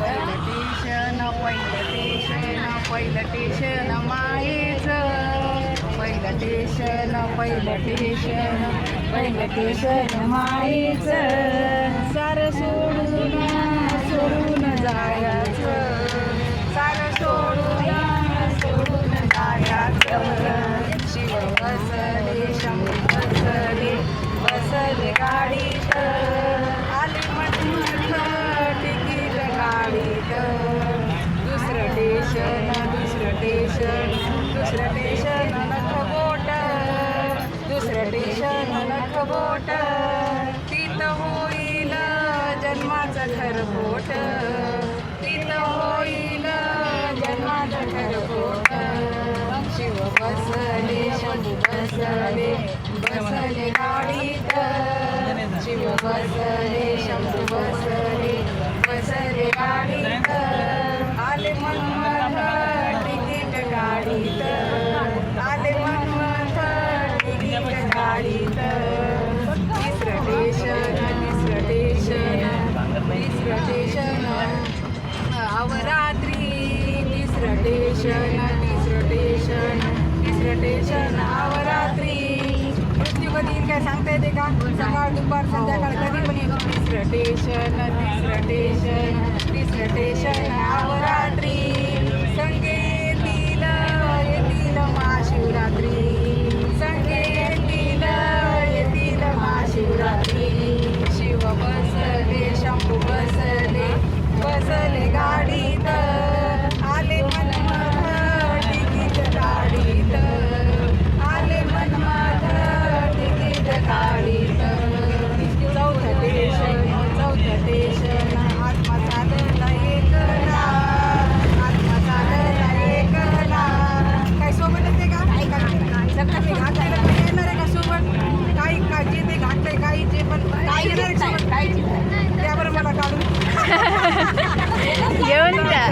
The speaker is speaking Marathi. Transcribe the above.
पहिलं टेशन पहिलं टेशन पहिलं टेशन मायेचं पहिलं टेशन पहिलं टेशन पहिलं टेशन मायेचं. गाडीत दुसरं स्टेशन दुसरं स्टेशन दुसरं स्टेशन नखबोट दुसरं स्टेशन नखबोट तिथं होईल जन्माचं खरबोट तिथं होईल जन्माचं खरबोट शिव बसले शंभू बसले बसले गाडीत. शिव बसले शंभू बसले बसले गाडीत. अवरात्री तिसरं टेशन तिसरं टेशन तिसरं टेशन अवरात्री मृत्यू कधी काय सांगता येते का सकाळ दुपार संध्याकाळ कधी पण येईल तिसरं टेशन तिसरं टेशन तिसरं टेशन अवरात्री येऊन जा